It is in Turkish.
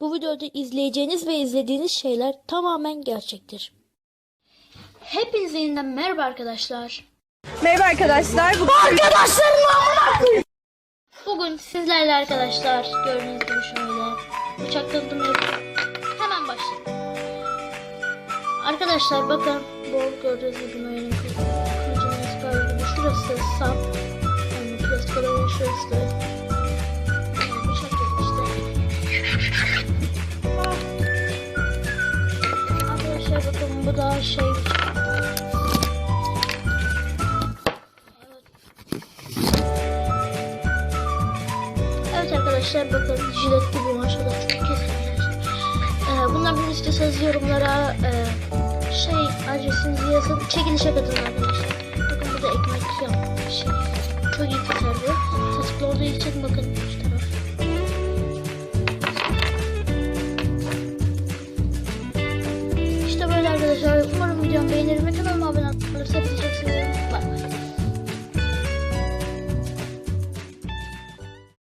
Bu videoda izleyeceğiniz ve izlediğiniz şeyler tamamen gerçektir. Hepinize yeniden merhaba arkadaşlar. Merhaba arkadaşlar. Bugün Bugün sizlerle arkadaşlar gördüğünüz gibi şöyle bıçak yapıyorum. Hemen başlayalım. Arkadaşlar bakın bu gördüğünüz gibi Maya'nın kılıcının böyle şurası sap. Yani plastik olan şurası da bu da şey. Evet arkadaşlar bakın jilet gibi maşallah çok arkadaşlar. Ee, bunlardan istiyorsanız yorumlara e, şey adresinizi yazın. Çekilişe katılın arkadaşlar. Bakın burada ekmek yap şey. Çok iyi tasarlıyor. Tasarlı olduğu için bakın arkadaşlar umarım videomu beğenir ve kanalıma abone olursa teşekkür ederim.